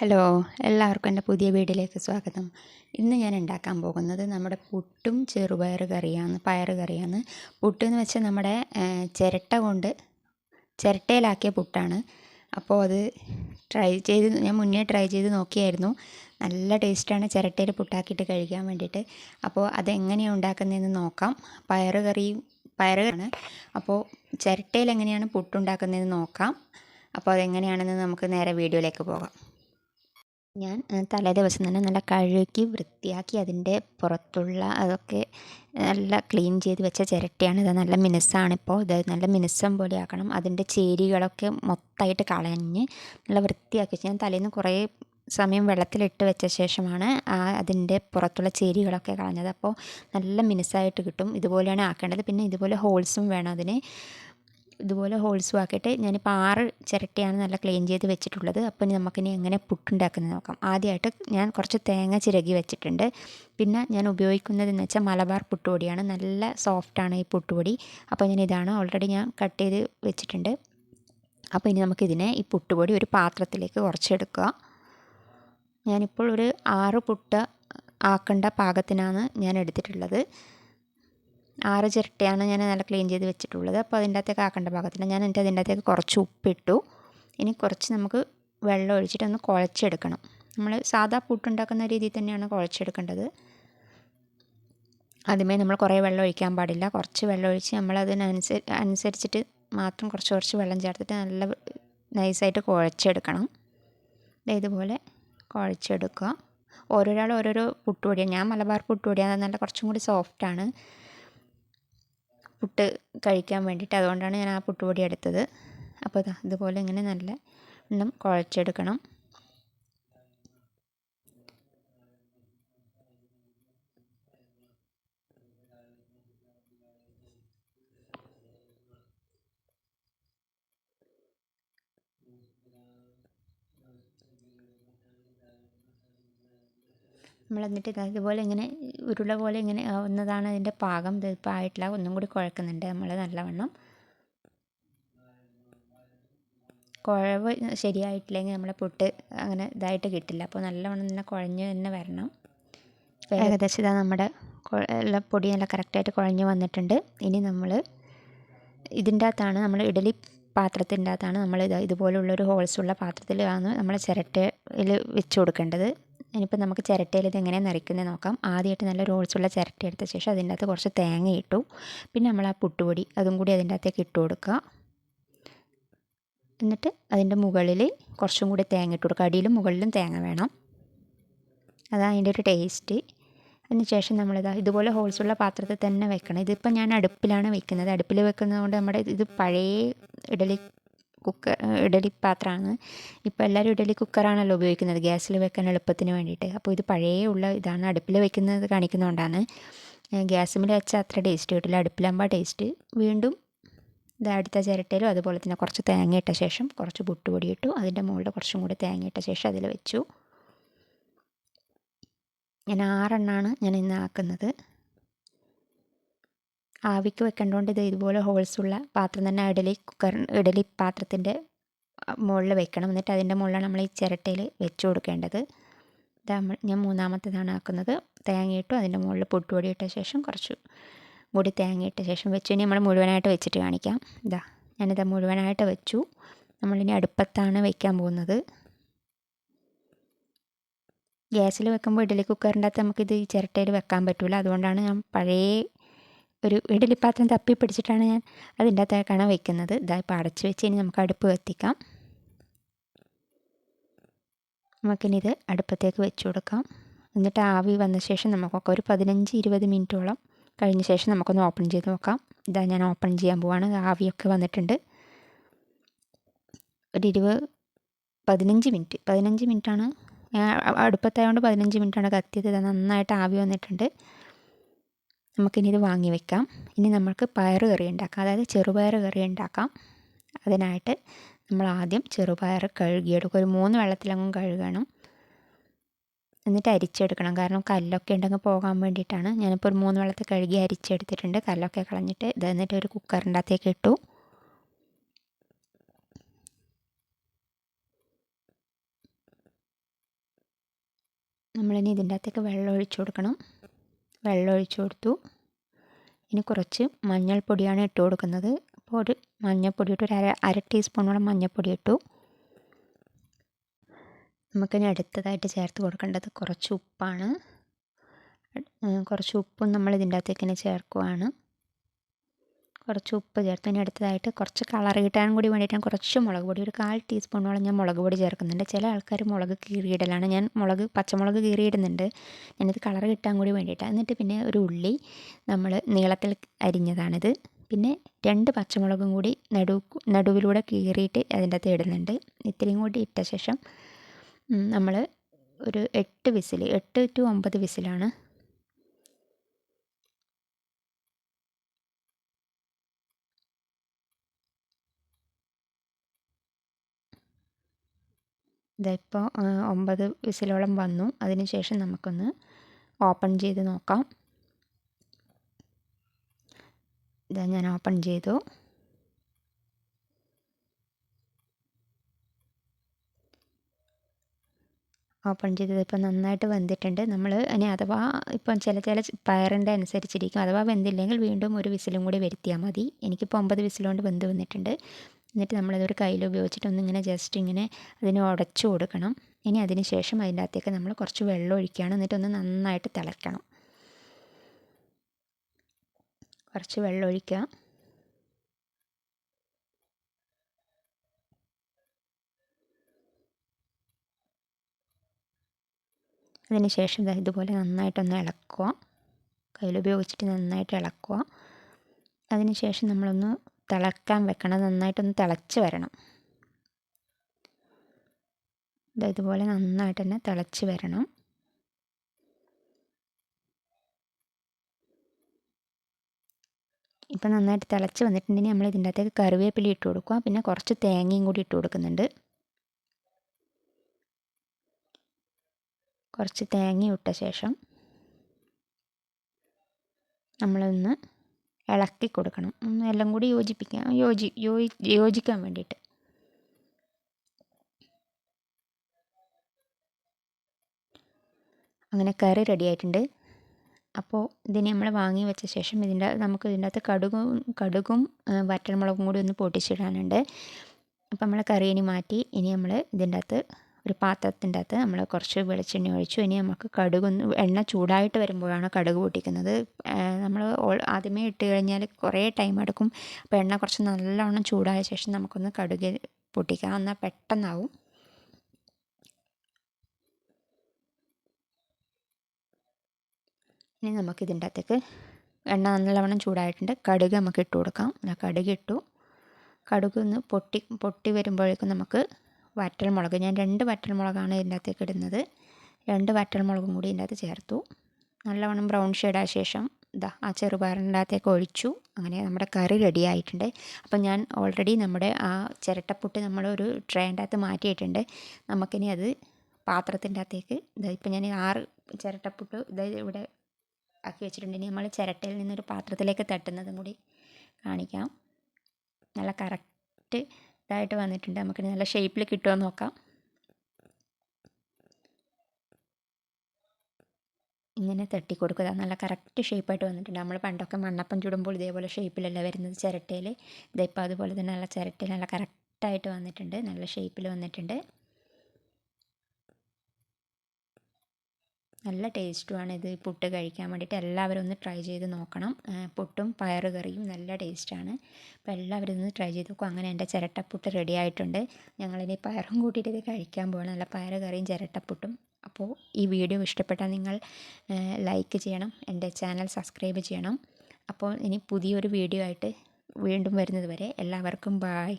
Hello എല്ലാവർക്കും എന്റെ പുതിയ വീഡിയോയിലേക്ക് സ്വാഗതം. ഇന്ന് ഞാൻ ഉണ്ടാക്കാൻ പോകുന്നത് നമ്മുടെ പുട്ടും ചെറുപയർ കറിയാണ് പയർ കറിയാണ്. പുട്ട് എന്ന് വെച്ചാൽ നമ്മുടെ ചിരട്ട കൊണ്ട് ചിരട്ടയിലാക്കിയ പുട്ടാണ്. അപ്പോൾ അത് ട്രൈ ചെയ്ത് ഞാൻ മുന്നേ ട്രൈ ചെയ്ത് നോക്കിയായിരുന്നു. നല്ല ടേസ്റ്റാണ് ചിരട്ടയിൽ പുട്ടാക്കിയിട്ട് കഴിക്കാൻ വേണ്ടിയിട്ട്. അപ്പോൾ അതെങ്ങനെയാണ് ഉണ്ടാക്കുന്നതെന്ന് നോക്കാം. പയർ കറിയും കറിയാണ്. അപ്പോൾ ചിരട്ടയിൽ എങ്ങനെയാണ് പുട്ടുണ്ടാക്കുന്നതെന്ന് നോക്കാം. അപ്പോൾ അതെങ്ങനെയാണെന്ന് നമുക്ക് നേരെ വീഡിയോയിലേക്ക് പോകാം. ഞാൻ തലേ ദിവസം തന്നെ നല്ല കഴുകി വൃത്തിയാക്കി അതിന്റെ പുറത്തുള്ള അതൊക്കെ നല്ല ക്ലീൻ ചെയ്ത് വെച്ച ചിരട്ടയാണ് ഇത്. നല്ല മിനുസാണിപ്പോൾ ഇത്. നല്ല മിനുസം പോലെ ആക്കണം. അതിന്റെ ചേരികളൊക്കെ മൊത്തമായിട്ട് കളഞ്ഞ് നല്ല വൃത്തിയാക്കി വെച്ച്. ഞാൻ തലേന്ന് കുറേ സമയം വെള്ളത്തിലിട്ട് വെച്ച ശേഷമാണ് ആ അതിന്റെ പുറത്തുള്ള ചേരികളൊക്കെ കളഞ്ഞത്. അപ്പോൾ നല്ല മിനുസായിട്ട് കിട്ടും. ഇതുപോലെയാണ് ആക്കേണ്ടത്. പിന്നെ ഇതുപോലെ ഹോൾസും വേണം അതിന്. ഇതുപോലെ ഹോൾസും ആക്കിയിട്ട് ഞാനിപ്പോൾ ആറ് ചിരട്ടയാണ് നല്ല ക്ലീൻ ചെയ്ത് വെച്ചിട്ടുള്ളത്. അപ്പോൾ ഇനി നമുക്കിനി എങ്ങനെ പുട്ടുണ്ടാക്കുന്നത് നോക്കാം. ആദ്യമായിട്ട് ഞാൻ കുറച്ച് തേങ്ങ ചിരകി വെച്ചിട്ടുണ്ട്. പിന്നെ ഞാൻ ഉപയോഗിക്കുന്നതെന്ന് വെച്ചാൽ മലബാർ പുട്ടുപൊടിയാണ്. നല്ല സോഫ്റ്റാണ് ഈ പുട്ടുപൊടി. അപ്പോൾ ഞാൻ ഇതാണ് ഓൾറെഡി ഞാൻ കട്ട് ചെയ്ത് വെച്ചിട്ടുണ്ട്. അപ്പോൾ ഇനി നമുക്കിതിനെ ഈ പുട്ടുപൊടി ഒരു പാത്രത്തിലേക്ക് കുറച്ചെടുക്കുക. ഞാനിപ്പോൾ ഒരു ആറ് പുട്ട ആക്കേണ്ട പാകത്തിനാണ് ഞാൻ എടുത്തിട്ടുള്ളത്. ആറ് ചിരട്ടയാണ് ഞാൻ നല്ല ക്ലീൻ ചെയ്ത് വെച്ചിട്ടുള്ളത്. അപ്പോൾ അതിന്റെ അകത്തേക്ക് ആക്കേണ്ട പാകത്തിന് ഞാൻ എന്നിട്ട് അതിന്റെ അകത്തേക്ക് കുറച്ച് ഉപ്പിട്ടു. ഇനി കുറച്ച് നമുക്ക് വെള്ളം ഒഴിച്ചിട്ട് ഒന്ന് കുഴച്ചെടുക്കണം. നമ്മൾ സാധാ പുട്ടുണ്ടാക്കുന്ന രീതിയിൽ തന്നെയാണ് കുഴച്ചെടുക്കേണ്ടത്. ആദ്യമേ നമ്മൾ കുറേ വെള്ളം ഒഴിക്കാൻ പാടില്ല. കുറച്ച് വെള്ളം ഒഴിച്ച് നമ്മൾ അനുസരിച്ചിട്ട് മാത്രം കുറച്ച് കുറച്ച് വെള്ളം ചേർത്തിട്ട് നല്ല നൈസായിട്ട് കുഴച്ചെടുക്കണം. ഇതുപോലെ കുഴച്ചെടുക്കുക. ഓരോരാൾ ഓരോരോ പുട്ടുപൊടിയാണ് ഞാൻ മലബാർ പുട്ടുപൊടിയാണ് നല്ല കുറച്ചും കൂടി സോഫ്റ്റാണ് പുട്ട് കഴിക്കാൻ വേണ്ടിയിട്ട് അതുകൊണ്ടാണ് ഞാൻ ആ പുട്ടുപൊടി എടുത്തത്. അപ്പോൾ ഇതാ ഇതുപോലെ ഇങ്ങനെ നല്ല എണ്ണം കുഴച്ചെടുക്കണം. നമ്മൾ എന്നിട്ട് ഇതുപോലെ ഇങ്ങനെ ഉരുള പോലെ ഇങ്ങനെ ആവുന്നതാണ് അതിന്റെ പാകം. ഇതിപ്പോൾ ഒന്നും കൂടി കുഴക്കുന്നുണ്ട് നമ്മൾ നല്ലവണ്ണം. കുഴവ് ശരിയായിട്ടില്ലെങ്കിൽ നമ്മളെ പുട്ട് അങ്ങനെ ഇതായിട്ട് കിട്ടില്ല. അപ്പോൾ നല്ലവണ്ണം തന്നെ കുഴഞ്ഞ് തന്നെ വരണം. ഏകദേശം ഇതാ നമ്മുടെ എല്ലാം പൊടി നല്ല കറക്റ്റായിട്ട് കുഴഞ്ഞ് വന്നിട്ടുണ്ട്. ഇനി നമ്മൾ ഇതിന്റെ അകത്താണ് നമ്മൾ ഇഡലി പാത്രത്തിന്റെ അകത്താണ് നമ്മൾ ഇത് ഇതുപോലുള്ളൊരു ഹോൾസുള്ള പാത്രത്തിലാണ് നമ്മൾ ചിരട്ടയിൽ വെച്ച് കൊടുക്കേണ്ടത്. ഇനിയിപ്പോൾ നമുക്ക് ചിരട്ടയിൽ ഇത് എങ്ങനെയാണ് നിറയ്ക്കുന്നത് നോക്കാം. ആദ്യമായിട്ട് നല്ല റോൾസുള്ള ചിരട്ട എടുത്ത ശേഷം അതിന്റെ അകത്ത് കുറച്ച് തേങ്ങ ഇട്ടു. പിന്നെ നമ്മൾ ആ പുട്ടുപൊടി അതും കൂടി അതിന്റെ അകത്തേക്ക് ഇട്ട് കൊടുക്കുക. എന്നിട്ട് അതിന്റെ മുകളിൽ കുറച്ചും കൂടി തേങ്ങ ഇട്ട് കൊടുക്കുക. അടിയിലും മുകളിലും തേങ്ങ വേണം. അതാണ് അതിന്റെ ഒരു ടേസ്റ്റ്. അതിന് ശേഷം നമ്മളിതാ ഇതുപോലെ ഹോൾസുള്ള പാത്രത്തിൽ തന്നെ വെക്കണം. ഇതിപ്പോൾ ഞാൻ അടുപ്പിലാണ് വെക്കുന്നത്. അടുപ്പിൽ വെക്കുന്നതുകൊണ്ട് നമ്മുടെ ഇത് പഴയ ഇഡലി കുക്കർ ഇഡലി പാത്രമാണ് ഇപ്പോൾ എല്ലാവരും ഇഡലി കുക്കറാണല്ലോ ഉപയോഗിക്കുന്നത്. ഗ്യാസിൽ വെക്കാൻ എളുപ്പത്തിന് വേണ്ടിയിട്ട്. അപ്പോൾ ഇത് പഴയ ഉള്ള ഇതാണ്. അടുപ്പിൽ വെക്കുന്നത് കാണിക്കുന്നതുകൊണ്ടാണ് ഗ്യാസിൽ വെച്ചാൽ അത്ര ടേസ്റ്റ് കിട്ടില്ല. അടുപ്പിലാകുമ്പോൾ ടേസ്റ്റ് വീണ്ടും ഇത് അടുത്ത ചിരട്ടയിലും അതുപോലെ തന്നെ കുറച്ച് തേങ്ങ ഇട്ട ശേഷം കുറച്ച് പുട്ടുപൊടി ഇട്ടു. അതിന്റെ മുകളിൽ കുറച്ചും കൂടി തേങ്ങ ഇട്ട ശേഷം അതിൽ വെച്ചു. ഞാൻ ആറെണ്ണമാണ് ഞാൻ ഇന്ന് ആക്കുന്നത്. ആവിക്ക് വെക്കേണ്ടതുകൊണ്ട് ഇത് ഇതുപോലെ ഹോൾസുള്ള പാത്രം തന്നെ ഇഡലി കുക്കർ ഇഡലി പാത്രത്തിന്റെ മുകളിൽ വെക്കണം. എന്നിട്ട് അതിന്റെ മുകളിലാണ് നമ്മൾ ഈ ചിരട്ടയിൽ വെച്ച് കൊടുക്കേണ്ടത്. ഞാൻ മൂന്നാമത്തേതാണ് ആക്കുന്നത്. തേങ്ങയിട്ടു അതിന്റെ മുകളിൽ പൊട്ടുപൊടി ഇട്ട ശേഷം കുറച്ച് കൂടി തേങ്ങയിട്ട ശേഷം വെച്ചു ഇനി നമ്മൾ മുഴുവനായിട്ട് വെച്ചിട്ട് കാണിക്കാം. ഇതാ ഞാനിത് മുഴുവനായിട്ട് വെച്ചു. നമ്മളിനി അടുപ്പത്താണ് വയ്ക്കാൻ പോകുന്നത്. ഗ്യാസിൽ വെക്കുമ്പോൾ ഇഡലി കുക്കറിന്റെ അകത്ത് നമുക്കിത് ഈ ചിരട്ടയിൽ വെക്കാൻ പറ്റില്ല അതുകൊണ്ടാണ് ഞാൻ പഴയ ഒരു ഇഡലിപ്പാത്രം തപ്പി പിടിച്ചിട്ടാണ് ഞാൻ അതിന്റെ അകത്തേക്കാണ് വെക്കുന്നത്. ഇതാ ഇപ്പോൾ അടച്ചു വെച്ച് ഇനി നമുക്ക് അടുപ്പ് കത്തിക്കാം. നമുക്കിനി ഇത് അടുപ്പത്തേക്ക് വെച്ചു കൊടുക്കാം. എന്നിട്ട് ആവി വന്ന ശേഷം നമുക്കൊക്കെ ഒരു പതിനഞ്ച് ഇരുപത് മിനിറ്റോളം കഴിഞ്ഞ ശേഷം നമുക്കൊന്ന് ഓപ്പൺ ചെയ്ത് നോക്കാം. ഇതാ ഞാൻ ഓപ്പൺ ചെയ്യാൻ പോവാണ്. ആവിയൊക്കെ വന്നിട്ടുണ്ട്. ഒരു ഇരുപത് പതിനഞ്ച് മിനിറ്റ്. പതിനഞ്ച് മിനിറ്റാണ്. ഞാൻ അടുപ്പത്തായതുകൊണ്ട് പതിനഞ്ച് മിനിറ്റാണ് കത്തിയത്. നന്നായിട്ട് ആവി വന്നിട്ടുണ്ട്. നമുക്കിനി ഇത് വാങ്ങി വെക്കാം. ഇനി നമുക്ക് പയർ കറി ഉണ്ടാക്കാം. അതായത് ചെറുപയർ കറി ഉണ്ടാക്കാം. അതിനായിട്ട് നമ്മൾ ആദ്യം ചെറുപയർ കഴുകിയെടുക്കും. ഒരു മൂന്ന് വെള്ളത്തിലങ്ങും കഴുകണം. എന്നിട്ട് അരിച്ചെടുക്കണം. കാരണം കല്ലൊക്കെ ഉണ്ടെങ്കിൽ പോകാൻ വേണ്ടിയിട്ടാണ്. ഞാനിപ്പോൾ ഒരു മൂന്ന് വെള്ളത്തിൽ കഴുകി അരിച്ചെടുത്തിട്ടുണ്ട്. കല്ലൊക്കെ കളഞ്ഞിട്ട് ഇത് എന്നിട്ട് ഒരു കുക്കറിന്റെ അകത്തേക്ക് ഇട്ടു. നമ്മളിനി ഇതിന്റെ അകത്തേക്ക് വെള്ളം ഒഴിച്ചു കൊടുക്കണം. വെള്ളം കൊടുത്തു. ഇനി കുറച്ച് മഞ്ഞൾപ്പൊടിയാണ് ഇട്ട് കൊടുക്കുന്നത്. അപ്പോൾ ഒരു മഞ്ഞൾപ്പൊടി ഇട്ട് ഒരു അര അര ടീസ്പൂണോളം മഞ്ഞൾപ്പൊടി ഇട്ടു. നമുക്കിനി അടുത്തതായിട്ട് ചേർത്ത് കൊടുക്കേണ്ടത് കുറച്ച് ഉപ്പാണ്. കുറച്ച് ഉപ്പും നമ്മൾ ഇതിന്റെ അകത്തേക്ക് തന്നെ ചേർക്കുവാണ്. കുറച്ച് ഉപ്പ് ചേർത്ത് ഇനി അടുത്തതായിട്ട് കുറച്ച് കളർ കിട്ടാൻ കൂടി വേണ്ടിയിട്ട് ഞാൻ കുറച്ച് മുളക് പൊടി ഒരു കാൽ ടീസ്പൂണോളം ഞാൻ മുളക് പൊടി ചേർക്കുന്നുണ്ട്. ചില ആൾക്കാർ മുളക് കീറിയിടലാണ്. ഞാൻ മുളക് പച്ചമുളക് കീറിയിടുന്നുണ്ട്. ഞാനിത് കളർ കിട്ടാൻ കൂടി വേണ്ടിയിട്ടാണ് എന്നിട്ട് പിന്നെ ഒരു ഉള്ളി നമ്മൾ നീളത്തിൽ അരിഞ്ഞതാണിത്. പിന്നെ രണ്ട് പച്ചമുളകും കൂടി നടു നടുവിലൂടെ കീറിയിട്ട് അതിന്റെ അകത്ത് ഇടുന്നുണ്ട്. ഇത്രയും കൂടി ഇട്ട ശേഷം നമ്മൾ ഒരു എട്ട് വിസിൽ എട്ട് ടു ഒമ്പത് വിസിലാണ് ഇതിപ്പോൾ ഒമ്പത് വിസിലോളം വന്നു. അതിന് ശേഷം നമുക്കൊന്ന് ഓപ്പൺ ചെയ്ത് നോക്കാം. ഇതാ ഞാൻ ഓപ്പൺ ചെയ്തു. ഓപ്പൺ ചെയ്തത് ഇപ്പോൾ നന്നായിട്ട് വെന്തിട്ടുണ്ട്. നമ്മൾ ഇനി അഥവാ ഇപ്പം ചില ചില പയറിന്റെ അനുസരിച്ചിരിക്കും. അഥവാ വെന്തില്ലെങ്കിൽ വീണ്ടും ഒരു വിസിലും കൂടി വരുത്തിയാൽ മതി. എനിക്കിപ്പോൾ ഒമ്പത് വിസിലുകൊണ്ട് വെന്ത് വന്നിട്ടുണ്ട്. എന്നിട്ട് നമ്മളതൊരു കയ്യിൽ ഉപയോഗിച്ചിട്ട് ഒന്നിങ്ങനെ ജസ്റ്റ് ഇങ്ങനെ അതിനെ ഉടച്ചു കൊടുക്കണം. ഇനി അതിന് ശേഷം അതിന്റെ അകത്തേക്ക് നമ്മൾ കുറച്ച് വെള്ളം ഒഴിക്കുകയാണ് എന്നിട്ട് ഒന്ന് നന്നായിട്ട് തിളയ്ക്കണം. കുറച്ച് വെള്ളം ഒഴിക്കുക. അതിന് ശേഷം ഇതുപോലെ നന്നായിട്ടൊന്ന് ഇളക്കുക. കയ്യിൽ ഉപയോഗിച്ചിട്ട് നന്നായിട്ട് ഇളക്കുക. അതിന് ശേഷം നമ്മളൊന്ന് തിളക്കാൻ വെക്കണം. നന്നായിട്ടൊന്ന് തിളച്ച് വരണം. ഇതുപോലെ നന്നായിട്ട് തന്നെ തിളച്ച് വരണം. ഇപ്പം നന്നായിട്ട് തിളച്ച് വന്നിട്ടുണ്ടെങ്കിൽ നമ്മൾ ഇതിന്റെ അകത്തേക്ക് കറിവേപ്പില ഇട്ട് കൊടുക്കുക. പിന്നെ കുറച്ച് തേങ്ങയും കൂടി ഇട്ട് കൊടുക്കുന്നുണ്ട്. കുറച്ച് തേങ്ങ ഇട്ട ശേഷം നമ്മളൊന്ന് ഇളക്കി കൊടുക്കണം. എല്ലാം കൂടി യോജിപ്പിക്കാൻ യോജി യോജി യോജിക്കാൻ വേണ്ടിയിട്ട്. അങ്ങനെ കറി റെഡി ആയിട്ടുണ്ട്. അപ്പോൾ ഇതിനെ നമ്മൾ വാങ്ങി വെച്ച ശേഷം ഇതിന്റെ നമുക്ക് ഇതിന്റെ അകത്ത് കടുകും കടുകും വറ്റൽമുളകും കൂടി ഒന്ന് പൊട്ടിച്ചിടാനുണ്ട്. അപ്പോൾ നമ്മൾ കറി ഇനി മാറ്റി ഇനി നമ്മൾ ഇതിന്റെ അകത്ത് ഒരു പാത്രത്തിന്റെ അകത്ത് നമ്മൾ കുറച്ച് വെളിച്ചെണ്ണ ഒഴിച്ചു. ഇനി നമുക്ക് കടുകൊന്ന് എണ്ണ ചൂടായിട്ട് വരുമ്പോഴാണ് കടുക് പൊട്ടിക്കുന്നത്. നമ്മൾ ആദ്യമേ ഇട്ട് കഴിഞ്ഞാൽ കുറേ ടൈം എടുക്കും. അപ്പോൾ എണ്ണ കുറച്ച് നല്ലോണം ചൂടായ ശേഷം നമുക്കൊന്ന് കടുക് പൊട്ടിക്കാം. എന്നാൽ പെട്ടെന്നാവും. ഇനി നമുക്കിതിന്റെ അകത്തേക്ക് എണ്ണ നല്ലവണ്ണം ചൂടായിട്ടുണ്ട്. കടുക് നമുക്ക് ഇട്ട് കൊടുക്കാം. കടുക് ഇട്ടു. കടുക് ഒന്ന് പൊട്ടി പൊട്ടി വരുമ്പോഴേക്കും നമുക്ക് വറ്റൽമുളക്. ഞാൻ രണ്ട് വറ്റൽമുളകാണ് ഇതിന്റെ അകത്തേക്ക് ഇടുന്നത്. രണ്ട് വറ്റൽമുളകും കൂടി ഇതിന്റെ അകത്ത് ചേർത്തു. നല്ലവണ്ണം ബ്രൗൺ ഷെയ്ഡായ ശേഷം ഇതാ ആ ചെറുപയറിന്റെ അകത്തേക്ക് ഒഴിച്ചു. അങ്ങനെ നമ്മുടെ കറി റെഡി ആയിട്ടുണ്ട്. അപ്പം ഞാൻ ഓൾറെഡി നമ്മുടെ ആ ചിരട്ടപ്പുട്ട് നമ്മളൊരു ട്രേന്റെ അകത്ത് മാറ്റിയിട്ടുണ്ട്. നമുക്കിനി അത് പാത്രത്തിന്റെ അകത്തേക്ക് ഇതാ ഇപ്പം ഞാൻ ആറ് ചിരട്ടപ്പുട്ട് ഇതായത് ഇവിടെ ആക്കി വെച്ചിട്ടുണ്ട്. ഇനി നമ്മൾ ചിരട്ടയിൽ നിന്നൊരു പാത്രത്തിലേക്ക് തട്ടുന്നതും കൂടി കാണിക്കാം. നല്ല കറക്റ്റ് ഇതായിട്ട് വന്നിട്ടുണ്ട്. നമുക്ക് നല്ല ഷേപ്പിൽ കിട്ടുമോ നോക്കാം. ഇങ്ങനെ തട്ടി കൊടുക്കുക നല്ല കറക്റ്റ് ഷേപ്പായിട്ട് വന്നിട്ടുണ്ട്. നമ്മൾ പണ്ടൊക്കെ മണ്ണപ്പം ചുടുമ്പോൾ ഇതേപോലെ ഷേപ്പിലല്ല വരുന്നത്? ചിരട്ടയിൽ ഇതിപ്പോൾ അതുപോലെ തന്നെ നല്ല ചിരട്ടയിൽ നല്ല കറക്റ്റായിട്ട് വന്നിട്ടുണ്ട്. നല്ല ഷേപ്പിൽ വന്നിട്ടുണ്ട്. നല്ല ടേസ്റ്റുമാണ് ഇത് പുട്ട് കഴിക്കാൻ വേണ്ടിയിട്ട്. എല്ലാവരും ഒന്ന് ട്രൈ ചെയ്ത് നോക്കണം. പുട്ടും പയറുകറിയും നല്ല ടേസ്റ്റാണ്. അപ്പോൾ എല്ലാവരും ഒന്ന് ട്രൈ ചെയ്ത് നോക്കും. അങ്ങനെ എന്റെ ചിരട്ടപ്പുട്ട് റെഡി ആയിട്ടുണ്ട്. ഞങ്ങളിനി പയറും കൂട്ടിയിട്ട് ഇത് കഴിക്കാൻ പോകണം നല്ല പയറുകറിയും ചിരട്ടപ്പുട്ടും. അപ്പോൾ ഈ വീഡിയോ ഇഷ്ടപ്പെട്ടാൽ നിങ്ങൾ ലൈക്ക് ചെയ്യണം. എന്റെ ചാനൽ സബ്സ്ക്രൈബ് ചെയ്യണം. അപ്പോൾ ഇനി പുതിയൊരു വീഡിയോ ആയിട്ട് വീണ്ടും വരുന്നത് വരെ എല്ലാവർക്കും ബായ്.